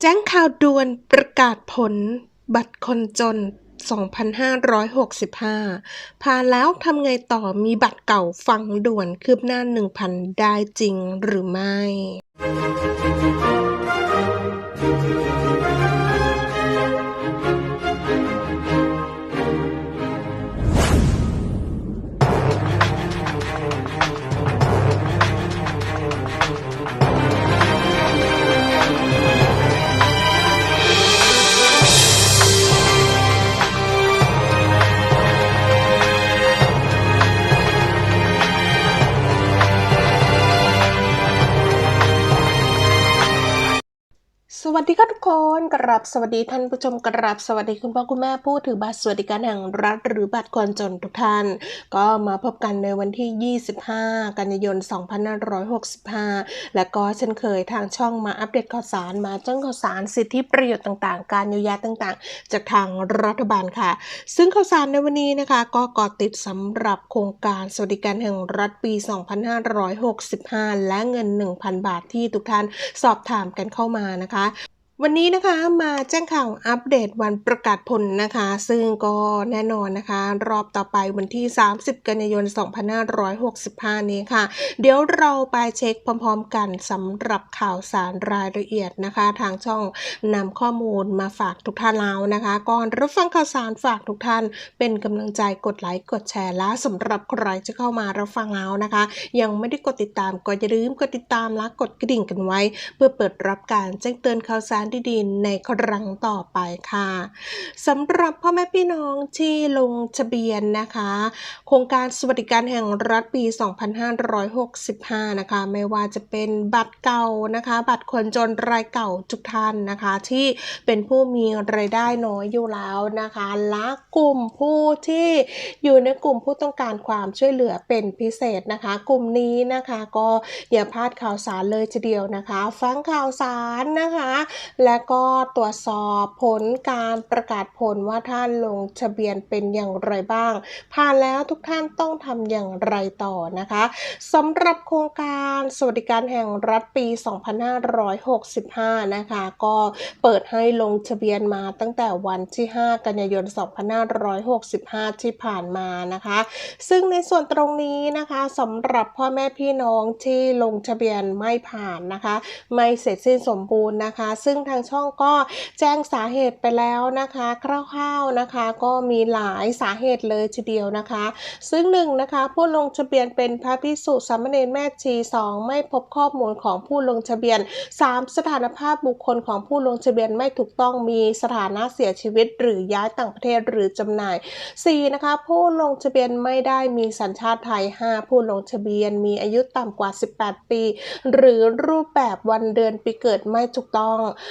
แจ้งข่าวด่วนประกาศผล บัตรคนจน 2,565 ผ่านแล้วทำไงต่อมีบัตรเก่าฟังด่วนคืบหน้า 1,000 ได้จริงหรือไม่ วัสดีค่ะทุกคนกราบสวัสดีท่านผู้ชมกราบสวัสดีคุณพ่อคุณแม่ผู้ถือบัตรสวัสดิการแห่งรัฐหรือบัตรคนจนทุกท่าน ก็มาพบกันในวันที่ 25 กันยายน 2565 และก็เช่นเคยทางช่องมาอัปเดตข่าวสารมาแจ้งข่าวสารสิทธิประโยชน์ต่างๆ การเยียวยาต่างๆ จากทางรัฐบาลค่ะ ซึ่งข่าวสารในวันนี้นะคะ ก็กาะติดสำหรับโครงการสวัสดิการแห่งรัฐปี 2565 และเงิน 1,000 บาทที่ทุกท่านสอบถามกันเข้ามานะคะ วันนี้นะคะมาแจ้งข่าวอัปเดตวันประกาศผลนะคะ ซึ่งก็แน่นอนนะคะ รอบต่อไปวันที่ 30 กันยายน 2565 นี้ค่ะ เดี๋ยวเราไปเช็คพร้อมๆกันสำหรับข่าวสารรายละเอียดนะคะ ทางช่องนำข้อมูลมาฝากทุกท่านแล้วนะคะ ก่อนรับฟังข่าวสารฝากทุกท่าน เป็นกำลังใจกดไลค์กดแชร์และสำหรับใครจะเข้ามารับฟังแล้วนะคะ ยังไม่ได้กดติดตามก็อย่าลืมกดติดตามและกดกระดิ่งกันไว้ เพื่อเปิดรับการแจ้งเตือนข่าวสารดีๆในครั้งต่อไปค่ะสำหรับพ่อแม่พี่น้องที่ลงทะเบียนนะคะ โครงการสวัสดิการแห่งรัฐปี 2565 นะคะ ไม่ว่าจะเป็นบัตรเก่านะคะ บัตรคนจนรายเก่าทุกท่านนะคะ ที่เป็นผู้มีรายได้น้อยอยู่แล้วนะคะและกลุ่มผู้ที่อยู่ในกลุ่มผู้ต้องการความช่วยเหลือเป็นพิเศษนะคะ กลุ่มนี้นะคะก็อย่าพลาดข่าวสารเลยทีเดียวนะคะ ฟังข่าวสารนะคะและก็ตรวจสอบผลการประกาศผลว่าท่านลงทะเบียนเป็นอย่างไรบ้าง ผ่านแล้วทุกท่านต้องทำอย่างไรต่อนะคะสำหรับโครงการสวัสดิการแห่งรัฐปี 2565 นะคะ ก็เปิดให้ลงทะเบียนมาตั้งแต่วันที่ 5 กันยายน 2565 ที่ผ่านมานะคะ ซึ่งในส่วนตรงนี้นะคะสำหรับพ่อแม่พี่น้องที่ลงทะเบียนไม่ผ่านนะคะ ไม่เสร็จสิ้นสมบูรณ์นะคะ ซึ่งทางช่องก็แจ้งสาเหตุไปแล้วนะคะคร่าวๆนะคะก็มีหลายสาเหตุเลยทีเดียวนะคะ ซึ่งหนึ่งนะคะผู้ลงทะเบียนเป็นพระพิสุสามเณรแม่ชีสองไม่พบข้อมูลของผู้ลงทะเบียน 3. สถานภาพบุคคลของผู้ลงทะเบียนไม่ถูกต้องมีสถานะเสียชีวิต หรือย้ายต่างประเทศหรือจำหน่าย 4. นะคะผู้ลงทะเบียนไม่ได้มีสัญชาติไทย 5. ผู้ลงทะเบียนมีอายุต่ำกว่า 18 ปี หรือรูปแบบวันเดือนปีเกิดไม่ถูกต้อง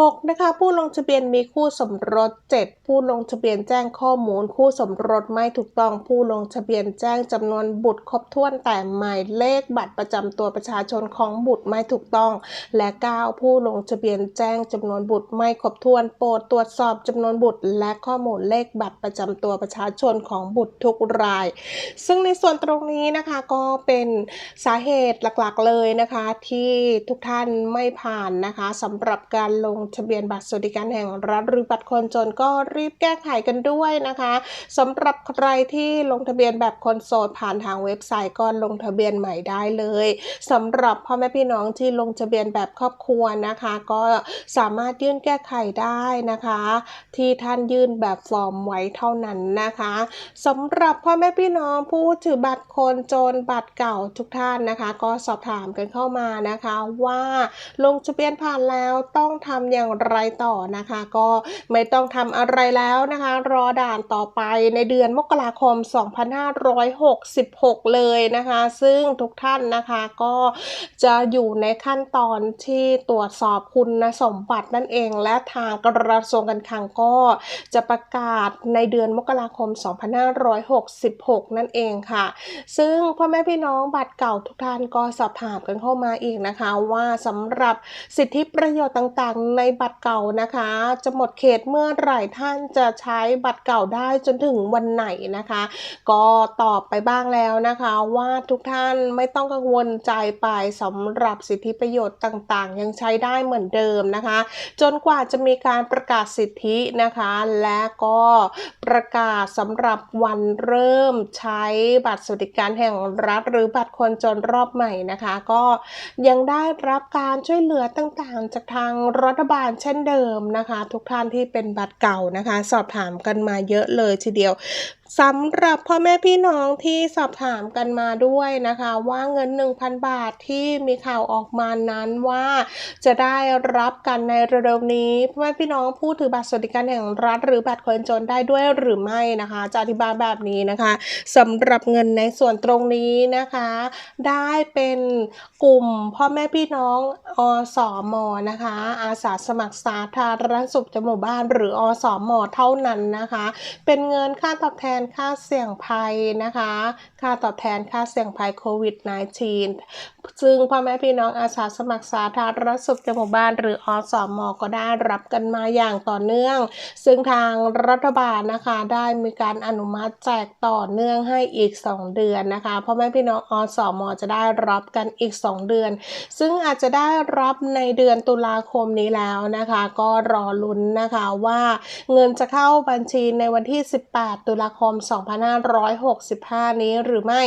6. นะคะผู้ลงทะเบียนมีคู่สมรส 7. ผู้ลงทะเบียนแจ้งข้อมูล คู่สมรสไม่ถูกต้องผู้ลงทะเบียนแจ้งจำนวนบุตรครบถ้วนแต่หมายเลขบัตรประจำตัวประชาชนของบุตรไม่ถูกต้อง และ 9. ผู้ลงทะเบียนแจ้งจำนวนบุตรไม่ครบถ้วน โปรดตรวจสอบจำนวนบุตร และข้อมูลเลขบัตรประจำตัวประชาชนของบุตรทุกราย ซึ่งในส่วนตรงนี้นะคะก็เป็นสาเหตุหลักๆเลยนะคะที่ทุกท่านไม่ผ่านนะคะสำหรับการลงทะเบียนบัตรสวัสดิการแห่งรัฐหรือบัตรคนจนก็รีบแก้ไขกันด้วยนะคะสำหรับใครที่ลงทะเบียนแบบคนโสดผ่านทางเว็บไซต์ก็ลงทะเบียนใหม่ได้เลยสำหรับพ่อแม่พี่น้องที่ลงทะเบียนแบบครอบครัวนะคะ ก็สามารถยื่นแก้ไขได้นะคะ ที่ท่านยื่นแบบฟอร์มไว้เท่านั้นนะคะสำหรับพ่อแม่พี่น้องผู้ถือบัตรคนจนบัตรเก่าทุกท่านนะคะ ก็สอบถามกันเข้ามานะคะว่าลงทะเบียนผ่านแล้วต้องทำอย่างไรต่อนะคะ ก็ไม่ต้องทำอะไรแล้วนะคะ รอด่านต่อไปในเดือนมกราคม 2566 เลยนะคะ ซึ่งทุกท่านนะคะก็จะอยู่ในขั้นตอนที่ตรวจสอบคุณสมบัตินั่นเอง และทางกระทรวงการคลังก็จะประกาศในเดือนมกราคม 2566 นั่นเองค่ะ ซึ่งพ่อแม่พี่น้องบัตรเก่าทุกท่านก็สอบถามกันเข้ามาอีกนะคะ ว่าสำหรับสิทธิประโยชน์ต่ต่างๆ ในบัตรเก่านะคะ จะหมดเขตเมื่อไหร่ท่านจะใช้บัตรเก่าได้จนถึงวันไหนนะคะ ก็ตอบไปบ้างแล้วนะคะว่าทุกท่านไม่ต้องกังวลใจไปสำหรับสิทธิประโยชน์ต่างๆ ยังใช้ได้เหมือนเดิมนะคะ จนกว่าจะมีการประกาศสิทธินะคะ และก็ประกาศสำหรับวันเริ่มใช้บัตรสวัสดิการแห่งรัฐ หรือบัตรคนจนรอบใหม่นะคะ ก็ยังได้รับการช่วยเหลือต่างๆ จากทางรัฐบาลเช่นเดิมนะคะ ทุกท่านที่เป็นบัตรเก่านะคะ สอบถามกันมาเยอะเลยทีเดียว สำหรับพ่อแม่พี่น้องที่สอบถามกันมาด้วยนะคะ ว่าเงิน 1,000 บาทที่มีข่าวออกมานั้นว่าจะได้รับกันในเร็วๆนี้พ่อแม่พี่น้องผู้ถือบัตรสวัสดิการแห่งรัฐ หรือบัตรคนจนได้ด้วยหรือไม่นะคะจะอธิบายแบบนี้นะคะสำหรับเงินในส่วนตรงนี้นะคะ ได้เป็นกลุ่มพ่อแม่พี่น้องอสมนะคะ อาสาสมัครสาธารณสุขจังหมู่บ้าน หรืออสมเท่านั้นนะคะ เป็นเงินค่าตอบแทนค่าเสี่ยงภัยนะคะ ค่าตอบแทนค่าเสี่ยงภัยโควิด -19 ซึ่งพ่อแม่พี่น้องอาสาสมัครสาธารณสุขจังหมู่บ้าน หรืออสมก็ได้รับกันมาอย่างต่อเนื่อง ซึ่งทางรัฐบาลนะคะได้มีการอนุมัติแจกต่อเนื่องให้อีก 2 เดือนนะคะพ่อแม่พี่น้องอสมจะได้รับกันอีก 2 เดือน ซึ่งอาจจะได้รับในเดือนตุลาคมนี้แล้วนะคะ ก็รอลุ้นนะคะว่าเงินจะเข้าบัญชีในวันที่ 18 ตุลาคม 2565 นี้หรือไม่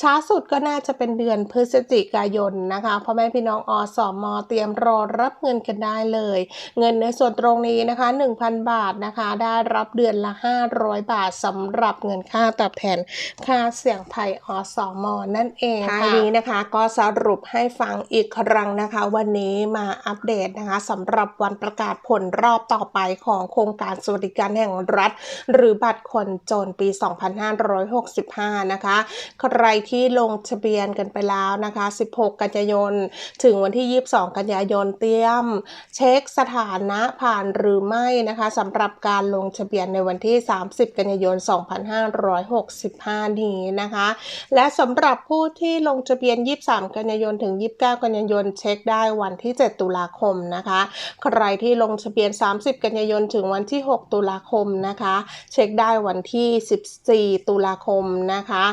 ช้าสุดก็น่าจะเป็นเดือนพฤศจิกายนนะคะพ่อแม่พี่น้องอสมเตรียมรอรับเงินกันได้เลย เงินในส่วนตรงนี้นะคะ 1,000 บาทนะคะ ได้รับเดือนละ 500 บาทสำหรับเงินค่าตอบแทนค่าเสี่ยงภัยอสมนั่นเองค่ะนี้นะคะก็สรุปให้ฟังอีกครั้งนะคะ วันนี้มาอัปเดตนะคะสำหรับวันประกาศผลรอบต่อไปของโครงการสวัสดิการแห่งรัฐ หรือบัตรคนจนปี 2565 นะคะ ใครที่ลงทะเบียนกันไปแล้วนะคะ16 กันยายน ถึงวันที่ 22 กันยายนเตรียม เช็คสถานะผ่านหรือไม่นะคะสำหรับการลงทะเบียนในวันที่ 30 กันยายน 2565 นี้นะคะ และสำหรับผู้ที่ลงทะเบียน 23 กันยายน ถึง 29 กันยายน เช็คได้วันที่ 7 ตุลาคมนะคะ ใครที่ลงทะเบียน 30 กันยายน ถึงวันที่ 6 ตุลาคมนะคะ เช็คได้วันที่ 14 ตุลาคมนะคะ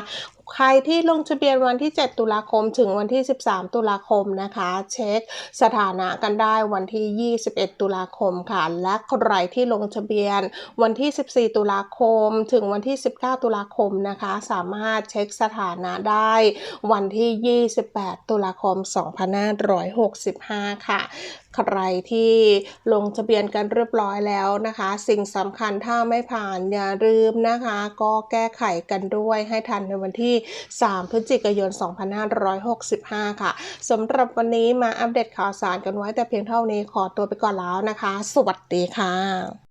ใครที่ลงทะเบียนวันที่ 7 ตุลาคม ถึงวันที่ 13 ตุลาคมนะคะ เช็คสถานะกันได้วันที่ 21 ตุลาคมค่ะ และใครที่ลงทะเบียนวันที่ 14 ตุลาคม ถึงวันที่ 19 ตุลาคมนะคะ สามารถเช็คสถานะได้วันที่ 28 ตุลาคม 2565 ค่ะ ใครที่ลงทะเบียนกันเรียบร้อยแล้วนะคะ สิ่งสำคัญถ้าไม่ผ่านอย่าลืมนะคะ ก็แก้ไขกันด้วยให้ทันในวันที่ 3 พฤศจิกายน 2565 ค่ะสำหรับวันนี้มาอัปเดตข่าวสารกันไว้แต่เพียงเท่านี้ขอตัวไปก่อนแล้วนะคะ สวัสดีค่ะ